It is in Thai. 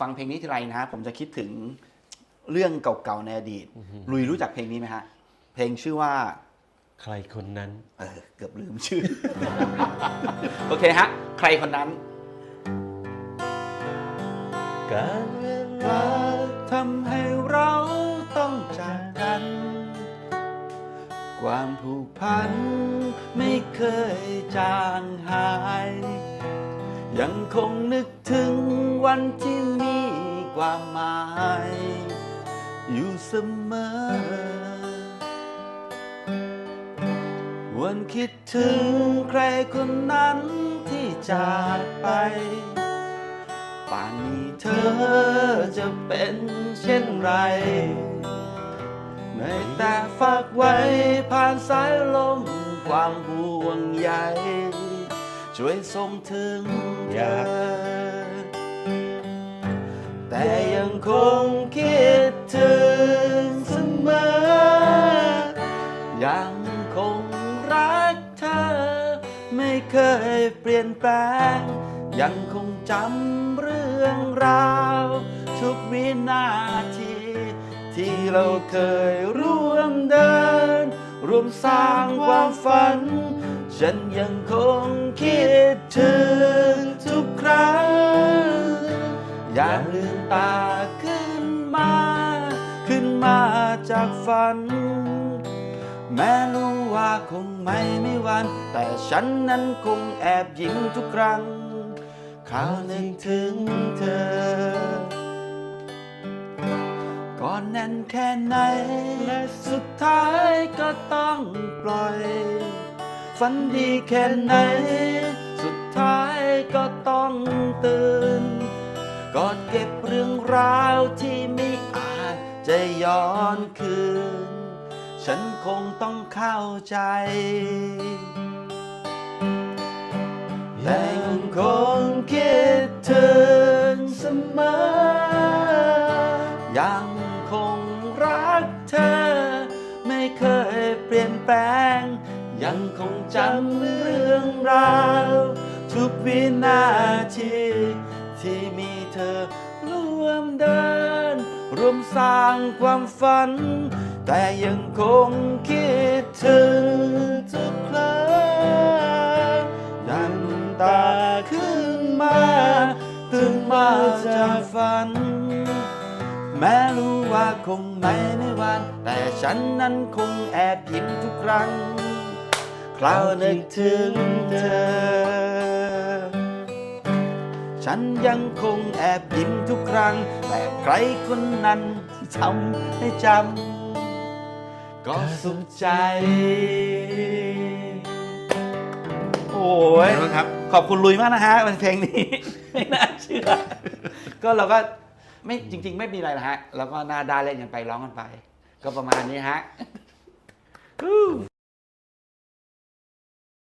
ฟังเพลงนี้ทีไรนะฮะผมจะคิดถึงเรื่องเก่าๆในอดีต ลุยรู้จักเพลงนี้ไหมฮะ เพลงชื่อว่า ใครคนนั้น เออ เกือบลืมชื่อ โอเคฮะ ใครคนนั้น การเวลาทำให้เราต้องจากกัน ความผูกพันไม่เคยจางหาย ยังคงนึกถึงวันที่มีความหมาย อยู่เสมอ วันคิดถึงใครคนนั้นที่จากไป ป่านนี้เธอจะเป็นเช่นไรในแต่ฝากไว้ผ่านสายลมความห่วงใย ช่วยส่งถึงเธอแต่ยังคงคิดถึงเสมอ ยังคงรักเธอ ไม่เคยเปลี่ยนแปลง ยังคงจำเรื่องราว ทุกวินาที ที่เราเคยร่วมเดิน ร่วมสร้างความฝัน ฉันยังคงคิดถึงทุกครั้ง อย่าลืมตาขึ้นมา ขึ้นมาจากฝัน แม้รู้ว่าคงไม่ไม่วัน แต่ฉันนั้นคงแอบยิ้มทุกครั้งคราวนึกถึงเธอก่อนแน่นแค่ไหน และสุดท้ายก็ต้องปล่อย ฝันดีแค่ไหน สุดท้ายก็ต้องตื่น กอดเก็บเรื่องราวที่ไม่อาจจะย้อนคืน ฉันคงต้องเข้าใจ แต่ยังคงคิดถึงเสมอ ยังคงรักเธอ ไม่เคยเปลี่ยนแปลง ยังคงจำเรื่องราว ทุกวินาที ที่มีเธอร่วมเดิน ร่วมสร้างความฝัน แต่ยังคงคิดถึงทุกครั้งยันตาขึ้นมาตื่นมาจากฝัน แม้รู้ว่าคงไม่ไม่วัน แต่ฉันนั้นคงแอบยิ้มทุกครั้ง คราวนึกถึงเธอ ฉันยังคงแอบยิ้มทุกครั้ง แต่ใครคนนั้นที่ทำให้จำก็สุขใจ โอ้ยขอบคุณครับ ขอบคุณลุยมากนะฮะเพลงนี้ ไม่น่าเชื่อ ก็เราก็ไม่จริง ๆ ไม่มีอะไรนะฮะ แล้วก็หน้าด้านเล่นกันไปร้องกันไป ก็ประมาณนี้ฮะ